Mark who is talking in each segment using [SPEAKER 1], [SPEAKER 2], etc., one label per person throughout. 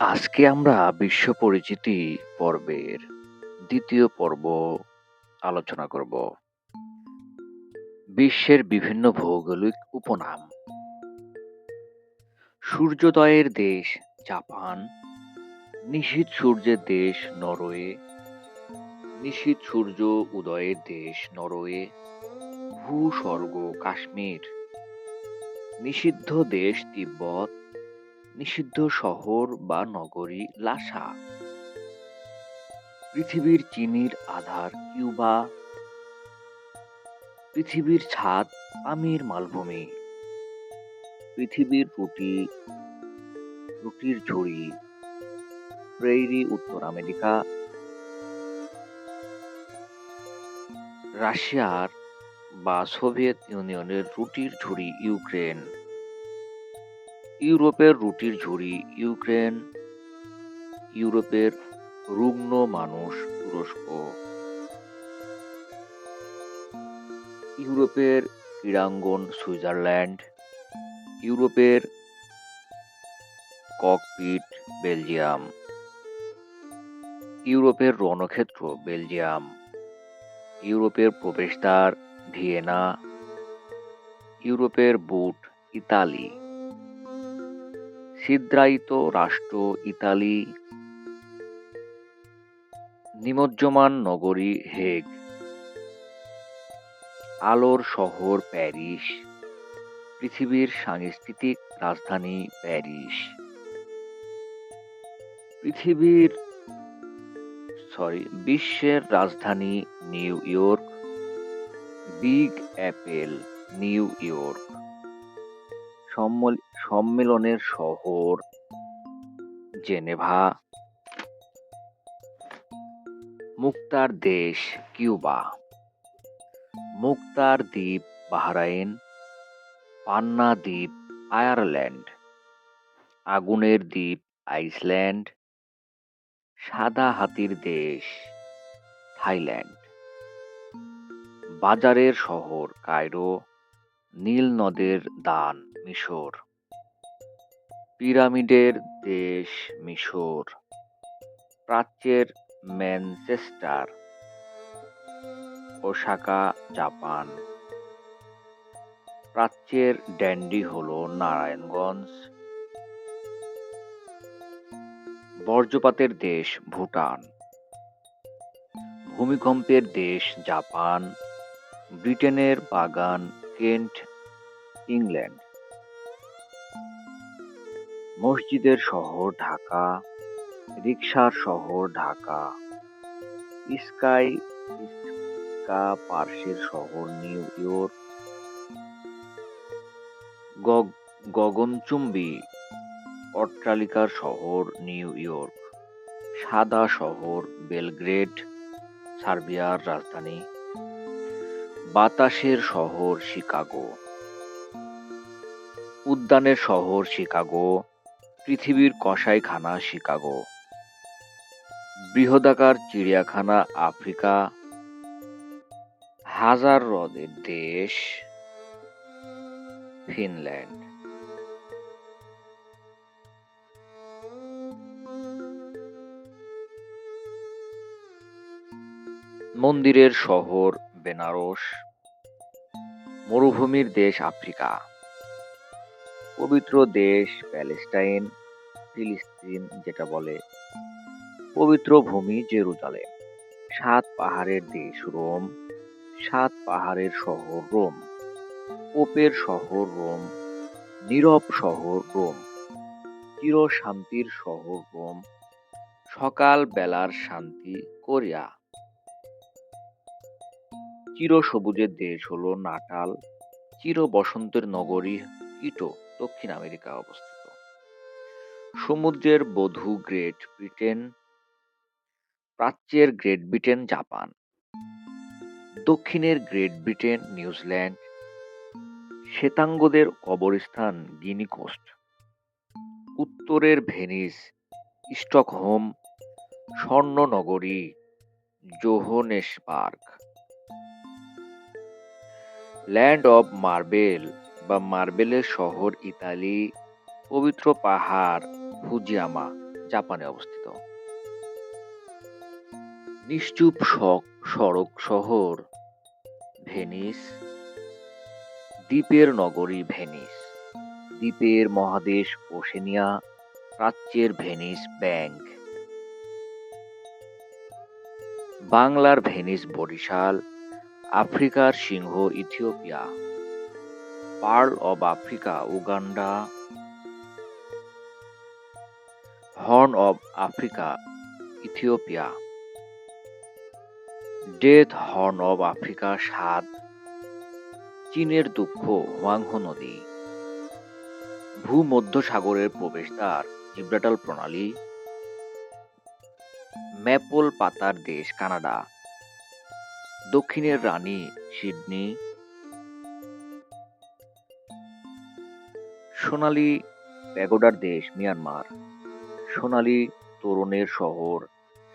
[SPEAKER 1] আজকে আমরা বিশ্ব পরিচিতি পর্বের দ্বিতীয় পর্ব আলোচনা করব। বিশ্বের বিভিন্ন ভৌগোলিক উপনাম। সূর্যোদয়ের দেশ জাপান নিশীথ সূর্যের দেশ নরওয়ে নিশীথ সূর্য উদয়ের দেশ নরওয়ে, ভূস্বর্গ কাশ্মীর, নিষিদ্ধ দেশ তিব্বত নিষিদ্ধ শহর বা নগরী লাসা। পৃথিবীর চিনির আধার কিউবা। পৃথিবীর ছাদ আমির মালভূমি। পৃথিবীর রুটি, রুটির ঝুড়ি, প্রেইরি উত্তর আমেরিকা। রাশিয়ার বা সোভিয়েত ইউনিয়নের রুটির ঝুড়ি ইউক্রেন ইউরোপের রুটির ঝুড়ি, ইউক্রেন, ইউরোপের রুগ্ন মানুষ, তুরস্ক। ইউরোপের ক্রীড়াঙ্গন, সুইজারল্যান্ড। ইউরোপের ককপিট, বেলজিয়াম। ইউরোপের রণক্ষেত্র, বেলজিয়াম। ইউরোপের প্রবেশদ্বার, ভিয়েনা। ইউরোপের বুট, ইতালি। ছিদ্রায়িত রাষ্ট্র ইতালি। নিমজ্জমান নগরী হেগ। আলোর শহর প্যারিস। পৃথিবীর সাংস্কৃতিক রাজধানী প্যারিস। পৃথিবীর, সরি, বিশ্বের রাজধানী New York. Big Apple, New York. সম্মেলনের শহর। জেনেভা। মুক্তার দেশ, কিউবা। মুক্তার দ্বীপ, বাহরাইন। পান্না দ্বীপ, আয়ারল্যান্ড। আগুনের দ্বীপ, আইসল্যান্ড। সাদা হাতির দেশ, থাইল্যান্ড। বাজারের শহর, কায়রো। নীল নদের দান, মিশর। পিরামিডের দেশ মিশর, প্রাচ্যের ম্যানচেস্টার ওসাকা, জাপান। প্রাচ্যের ড্যান্ডি হল নারায়ণগঞ্জ। বর্জ্যপাতের দেশ ভুটান। ভূমিকম্পের দেশ জাপান। ব্রিটেনের বাগান কেন্ট ইংল্যান্ড। মসজিদের শহর ঢাকা, রিকশার শহর ঢাকা, স্কাই স্কা পার্সের শহর নিউ ইয়র্ক গগনচুম্বী অট্টালিকার শহর নিউ ইয়র্ক, সাদা শহর বেলগ্রেড, সার্বিয়ার রাজধানী, বাতাসের শহর শিকাগো, উদ্যানের শহর শিকাগো পৃথিবীর কসাইখানা, শিকাগো। বৃহদাকার চিড়িয়াখানা, আফ্রিকা। হাজার হ্রদের দেশ, ফিনল্যান্ড। মন্দিরের শহর বেনারস। মরুভূমির দেশ আফ্রিকা। পবিত্র দেশ প্যালেস্টাইন, ফিলিস্তিন যেটা বলে। পবিত্র ভূমি জেরুজালেম। সাত পাহাড়ের দেশ রোম। সাত পাহাড়ের শহর রোম। পোপের শহর রোম। নীরব শহর রোম। চির শান্তির শহর রোম। সকাল বেলার শান্তি কোরিয়া। চির সবুজের দেশ হলো নাটাল। চির বসন্তের নগরী ইটো দক্ষিণ আমেরিকা অবস্থিত। সমুদ্রের বধূ গ্রেট ব্রিটেন, প্রাচ্যের গ্রেট ব্রিটেন জাপান, দক্ষিণের গ্রেট ব্রিটেন নিউজিল্যান্ড, শ্বেতাঙ্গদের কবরস্থান গিনি কোস্ট, উত্তরের ভেনিস, স্টকহোম, স্বর্ণনগরী, জোহনেসবার্গ। ল্যান্ড অব মার্বেল বা মার্বেলের শহর ইতালি, পবিত্র পাহাড় ফুজিয়ামা, জাপানে অবস্থিত। নিশ্চুপ শক- সড়ক শহর, ভেনিস। দ্বীপের নগরী ভেনিস। দ্বীপের মহাদেশ ওশেনিয়া, প্রাচ্যের ভেনিস ব্যাংক। বাংলার ভেনিস বরিশাল, আফ্রিকার সিংহ Ethiopia. Pearl of Africa, Uganda. Horn of Africa, Ethiopia. Death Horn of Africa সাত চীনের দুঃখ, হোয়াংহো নদী। ভূমধ্য ভূমধ্যসাগরের প্রবেশদ্বার, জিব্রাটাল প্রণালী। ম্যাপল পাতার দেশ, কানাডা। দক্ষিণের রানী, সিডনি। সোনালী প্যাগোডার দেশ মিয়ানমার। সোনালী তরুণের শহর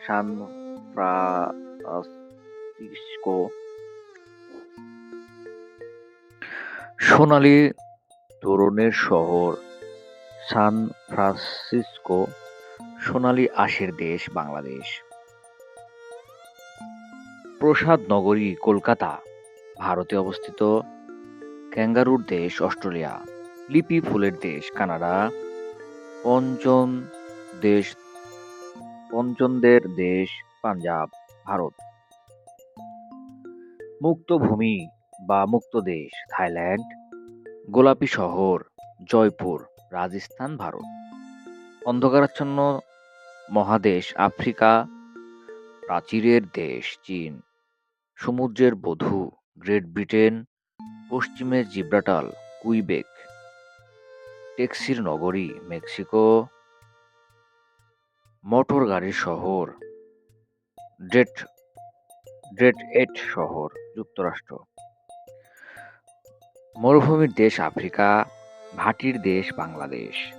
[SPEAKER 1] সান ফ্রান্সিসকো। সোনালী তরুণের শহর সান ফ্রান্সিসকো, সোনালী আশের দেশ বাংলাদেশ। প্রসাদ নগরী কলকাতা, ভারতে অবস্থিত ক্যাঙ্গারুর দেশ অস্ট্রেলিয়া। লিপি ফুলের দেশ, কানাডা। পঞ্চম দেশ, পঞ্চমদের দেশ, পাঞ্জাব, ভারত। মুক্ত ভূমি বা মুক্ত দেশ, থাইল্যান্ড। গোলাপি শহর, জয়পুর, রাজস্থান, ভারত। অন্ধকারাচ্ছন্ন মহাদেশ, আফ্রিকা। প্রাচীরের দেশ, চীন। সমুদ্রের বধূ, গ্রেট ব্রিটেন। পশ্চিমে জিব্রাটাল, কুইবেক। টেক্সির নগরী, মেক্সিকো। মোটর গাড়ির শহর। ডেট ডেট এট শহর, যুক্তরাষ্ট্র। মরুভূমির দেশ আফ্রিকা, ভাটির দেশ বাংলাদেশ।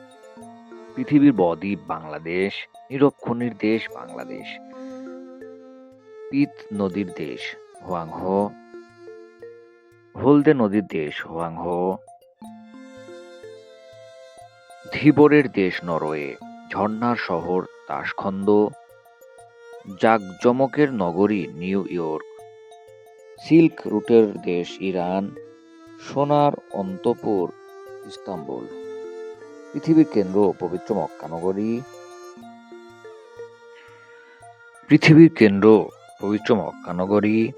[SPEAKER 1] পৃথিবীর বদ্বীপ বাংলাদেশ নিরক্ষণীর দেশ বাংলাদেশ। পিত নদীর দেশ হোয়াংহো। হলদে নদীর দেশ হোয়াংহো। ধীবরের দেশ নরওয়ে ঝর্ণার শহর তাসখন্দ, জাকজমকের নগরী নিউ ইয়র্ক। সিল্ক রুটের দেশ ইরান, সোনার অন্তপুর ইস্তাম্বুল। পৃথিবীর কেন্দ্র পবিত্র মক্কা নগরী। পৃথিবীর কেন্দ্র, পবিত্র মক্কা নগরী।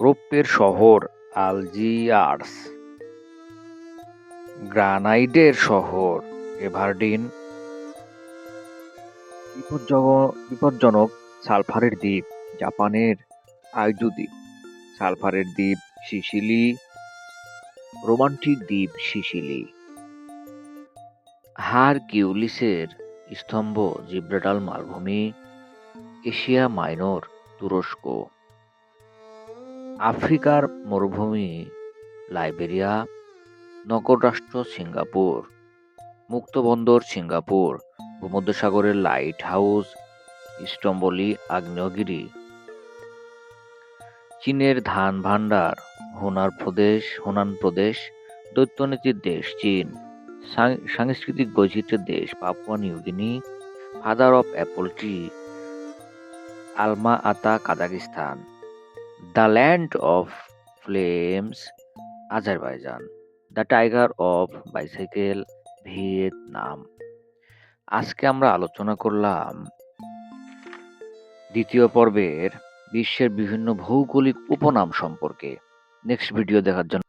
[SPEAKER 1] রৌপ্যের শহর আলজিয়ার্স। গ্রানাইডের শহর এভারডিন। বিপজ্জনক সালফারের দ্বীপ, জাপানের আইজু দ্বীপ সালফারের দ্বীপ সিসিলি। রোমান্টিক দ্বীপ সিসিলি। হারকিউলিসের স্তম্ভ জিব্রাটাল মালভূমি, এশিয়া মাইনর তুরস্ক। আফ্রিকার মরুভূমি, লাইবেরিয়া। নগররাষ্ট্র সিঙ্গাপুর। মুক্তবন্দর, সিঙ্গাপুর, ভূমধ্যসাগরের লাইট হাউস ইস্টম্বলি আগ্নেয়গিরি। চীনের ধান ভাণ্ডার, হুনার প্রদেশ, হুনান প্রদেশ, দৈত্যনীতির দেশ চীন সাংস্কৃতিক বৈচিত্র্যের দেশ Papua New Guinea father of apple tree Alma Ata, Kazakhstan. The land of flames Azerbaijan. The tiger of bicycle Vietnam আজকে আমরা আলোচনা করলাম দ্বিতীয় পর্বের বিশ্বের বিভিন্ন ভৌগোলিক উপনাম সম্পর্কে। নেক্সট ভিডিও দেখার জন্য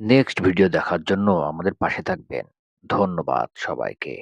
[SPEAKER 1] নেক্সট ভিডিও দেখার জন্য আমাদের পাশে থাকবেন। ধন্যবাদ সবাইকে।